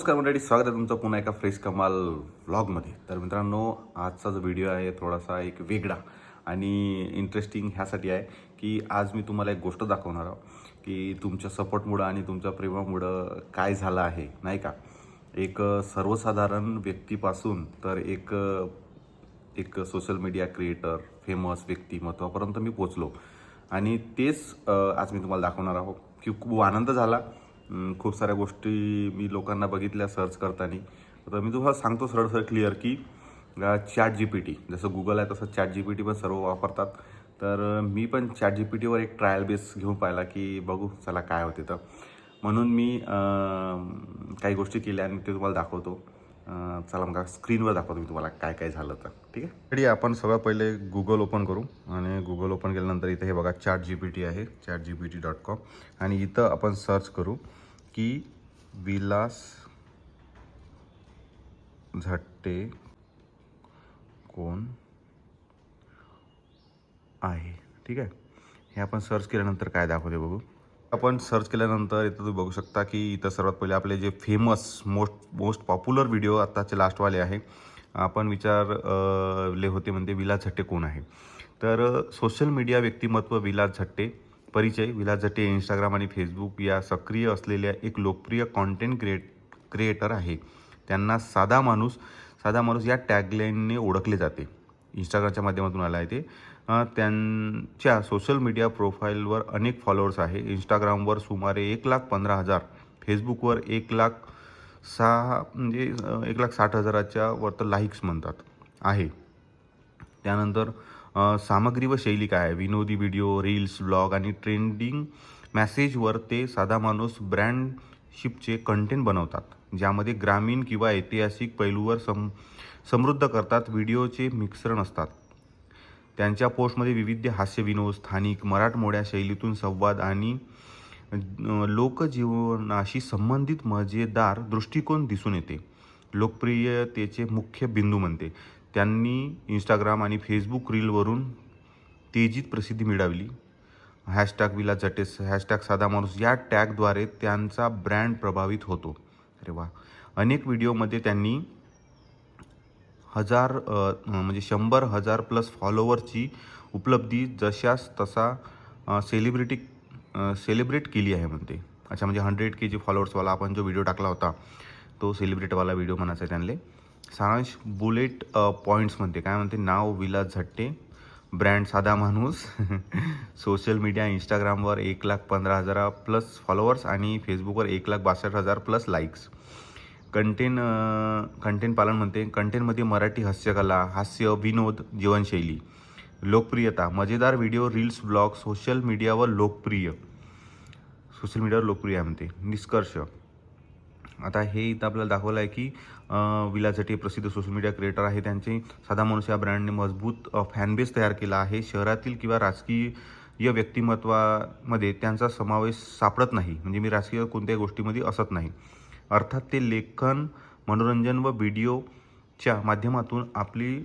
नमस्कार मंडळी स्वागत आहे तुमचं पुन्हा एका फ्रेश कमाल व्लॉगमध्ये. तर मित्रांनो आजचा जो व्हिडिओ आहे थोडासा एक वेगळा आणि इंटरेस्टिंग ह्यासाठी आहे की आज मी तुम्हाला एक गोष्ट दाखवणार आहोत की तुमच्या सपोर्टमुळं आणि तुमच्या प्रेमामुळं काय झालं आहे नाही का? एक सर्वसाधारण व्यक्तीपासून तर एक एक सोशल मीडिया क्रिएटर फेमस व्यक्तिमत्वापर्यंत मी पोचलो. आणि तेच आज मी तुम्हाला दाखवणार आहोत की खूप आनंद झाला खूप साऱ्या गोष्टी मी लोकांना बघितल्या सर्च करताना. तर मी तुम्हाला सांगतो सरळ सरळ क्लिअर की चॅट जी पी टी जसं गुगल आहे तसं चॅट जी पी टी पण सर्व वापरतात. तर मी पण चॅट जी पी टीवर एक ट्रायल बेस घेऊन पाहिला की बघू चला काय होते तर. म्हणून मी काही गोष्टी केल्या आणि ते तुम्हाला दाखवतो. चला मग स्क्रीनवर दाखवतो मी तुम्हाला काय काय झालं तर. ठीक आहे? तरी आपण सगळं पहिले गुगल ओपन करू आणि गुगल ओपन केल्यानंतर इथे हे बघा चॅट जी पी टी आहे chat G P T dot com आणि इथं आपण सर्च करू. की विलास झट्टे कोण आहे? ठीक आहे? हे आपण सर्च केल्यानंतर काय दाखवते बघू? आपण सर्च केल्यानंतर इथं तुम्ही बघू शकता की इथं सर्वात पहिले आपले जे famous most most popular video आत्ताचे लास्टवाले आहे आपण विचार ले होते म्हणजे विलास झट्टे कोण आहे? तर सोशल मीडिया व्यक्तिमत्व विलास झट्टे परिचय. विलास झटे इंस्टाग्राम आणि फेसबुक या सक्रिय असलेल्या एक लोकप्रिय कॉन्टेंट क्रिएट क्रिएटर आहे. त्यांना साधा माणूस साधा माणूस या टॅगलाईनने ओळखले जाते. इंस्टाग्रामच्या माध्यमातून आला आहे ते त्यांच्या सोशल मीडिया प्रोफाईलवर अनेक फॉलोअर्स आहे. इंस्टाग्रामवर सुमारे एक लाख पंधरा हजार. फेसबुकवर एक लाख सहा म्हणजे एक लाख साठ हजाराच्या वर तर लाईक्स म्हणतात आहे. त्यानंतर सामग्री व शैली काय आहे? विनोदी व्हिडिओ रील्स ब्लॉग आणि ट्रेंडिंग मॅसेजवर ते साधा माणूस ब्रँडशिपचे कंटेंट बनवतात ज्यामध्ये ग्रामीण किंवा ऐतिहासिक पैलूवर सम समृद्ध करतात व्हिडिओचे मिश्रण असतात. त्यांच्या पोस्टमध्ये विविध हास्यविनोद स्थानिक मराठमोळ्या शैलीतून संवाद आणि लोकजीवनाशी संबंधित मजेदार दृष्टिकोन दिसून येते. लोकप्रियतेचे मुख्य बिंदू म्हणते. त्यांनी इंस्टाग्राम आणि फेसबुक रीलवरून तेजीत प्रसिद्धी मिळवली हॅशटॅग विला जटेस हॅशटॅग साधा माणूस या टॅगद्वारे त्यांचा ब्रँड प्रभावित होतो. अरे वा. अनेक व्हिडिओमध्ये त्यांनी हजार म्हणजे शंभर हजार प्लस फॉलोवरची उपलब्धी जशास तसा सेलिब्रिटी सेलिब्रेट केली आहे म्हणते. अच्छा म्हणजे हंड्रेड के जी फॉलोअर्सवाला आपण जो व्हिडिओ टाकला होता तो सेलिब्रेटवाला व्हिडिओ म्हणायचा आहे त्यांना सारांश बुलेट पॉईंट्स म्हणते. काय म्हणते? नाव विलास झट्टे ब्रँड साधा माणूस सोशल मीडिया इंस्टाग्रामवर एक लाख पंधरा हजारा प्लस फॉलोअर्स आणि फेसबुकवर एक लाख बासष्ट हजार प्लस लाईक्स कंटेन कंटेंट पालन म्हणते. कंटेंटमध्ये मराठी हास्यकला हास्य विनोद जीवनशैली लोकप्रियता मजेदार व्हिडिओ रील्स ब्लॉग सोशल मीडियावर लोकप्रिय. सोशल मीडियावर लोकप्रिय आहे म्हणते. निष्कर्ष. आता हे इथं आपल्याला दाखवलं आहे की अं, प्रसिद्ध सोशल मीडिया क्रिएटर आहे. त्यांचे साधा माणूस या ब्रँडने मजबूत फॅनबेस तयार केला आहे. शहरातील किंवा राजकीय व्यक्तिमत्वामध्ये त्यांचा समावेश सापडत नाही. म्हणजे मी राजकीय कोणत्याही गोष्टीमध्ये असत नाही. अर्थात ते लेखन मनोरंजन व व्हिडिओच्या माध्यमातून आपली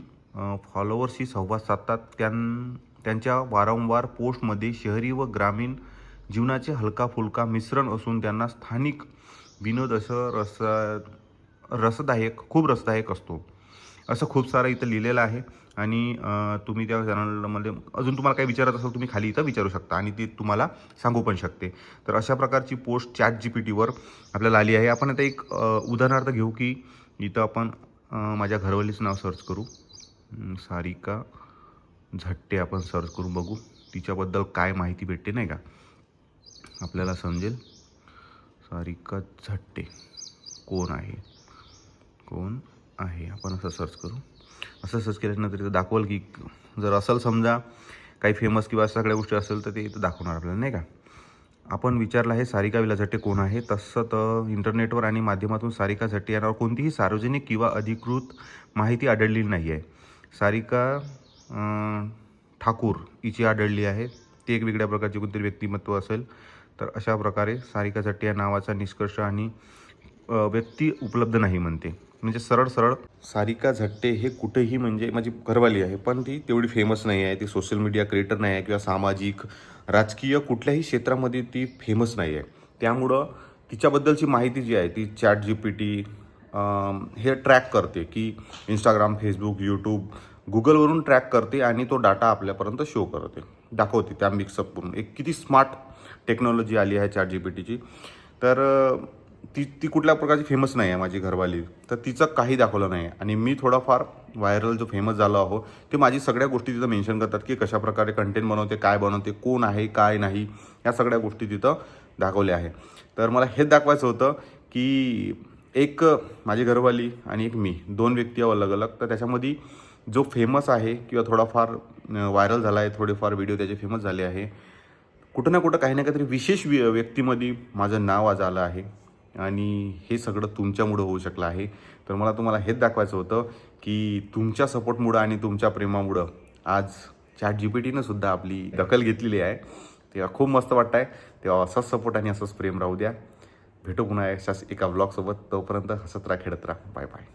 फॉलोअर्सशी संवाद साधतात. त्यां त्यांच्या वारंवार पोस्टमध्ये शहरी व ग्रामीण जीवनाचे हलका फुलका मिश्रण असून त्यांना स्थानिक विनोद असं रस रसदायक खूप रसदायक असतो. असं खूप सारं इथं लिहिलेलं आहे आणि तुम्ही त्या चॅनलमध्ये अजून तुम्हाला काही विचारत असेल तुम्ही खाली इथं विचारू शकता आणि ती तुम्हाला सांगू पण शकते. तर अशा प्रकारची पोस्ट चॅट जी पी टीवर आपल्याला आली आहे. आपण आता एक उदाहरणार्थ घेऊ की इथं आपण माझ्या घरवालीचं नाव सर्च करू. सारिका झट्टे आपण सर्च करून बघू. तिच्याबद्दल काय माहिती भेटते नाही का? आपल्याला समजेल. सारिका झट्टे. कोण आहे? कोण आहे? आपण असं सर्च करू. असं सर्च केल्यानंतर इथं दाखवाल की जर असेल समजा काही फेमस किंवा सगळ्या गोष्टी असेल तर ते इथं दाखवणार आपल्याला नाही का? आपण विचारलं आहे सारिका विला झट्टे कोण आहे? तसं तर इंटरनेटवर आणि माध्यमातून सारिका झट्टे यांवर कोणतीही सार्वजनिक किंवा अधिकृत माहिती आढळलेली नाही आहे. सारिका ठाकूर हिची आढळली आहे. ती एक वेगळ्या प्रकारची कोणतरी व्यक्तिमत्व असेल. तर अशा प्रकारे सारिका झट्टे या नावाचा निष्कर्ष आणि व्यक्ती उपलब्ध नाही म्हणते. म्हणजे सरळ सरळ सारिका झट्टे हे कुठेही म्हणजे माझी घरवाली आहे पण ती तेवढी फेमस नाही आहे ती सोशल मीडिया क्रिएटर नाही आहे किंवा सामाजिक राजकीय कुठल्याही क्षेत्रामध्ये ती फेमस नाही आहे. त्यामुळं तिच्याबद्दलची माहिती जी आहे ती चॅट जी पी टी हे ट्रॅक करते की इंस्टाग्राम फेसबुक यूट्यूब गुगलवरून ट्रॅक करते आणि तो डाटा आपल्यापर्यंत शो करते. दाखवते त्या मिक्सअप करून एक किती स्मार्ट टेक्नॉलॉजी आली आहे चॅट जी पी टीची. तर ती ती कुठल्या प्रकारची फेमस नाही आहे माझी घरवाली. तर तिचं काही दाखवलं नाही आणि मी थोडाफार व्हायरल जो फेमस झालो आहो ते माझी सगळ्या गोष्टी तिथं मेन्शन करतात की कशाप्रकारे कंटेंट बनवते काय बनवते कोण आहे काय नाही या सगळ्या गोष्टी तिथं दाखवल्या आहे. तर मला हेच दाखवायचं होतं की एक माझी घरवाली आणि एक मी दोन व्यक्ती आहो अलग अलग तर त्याच्यामध्ये जो फेमस आहे किंवा थोडाफार व्हायरल झाला आहे थोडेफार व्हिडिओ त्याचे फेमस झाले आहे कुठं ना कुठं काही ना काहीतरी विशेष व्य व्यक्तीमध्ये माझं नाव आज आलं आहे. आणि हे सगळं तुमच्यामुळं होऊ शकलं आहे. तर मला तुम्हाला हेच दाखवायचं होतं की तुमच्या सपोर्टमुळं आणि तुमच्या प्रेमामुळं आज चॅट जी पी टीनं सुद्धा आपली दखल घेतलेली आहे. तेव्हा खूप मस्त वाटत आहे तेव्हा असाच सपोर्ट आणि असंच प्रेम राहू द्या. भेटू पुन्हा अशाच एका ब्लॉगसोबत तोपर्यंत हसत राहा खेळत राहा. Bye bye.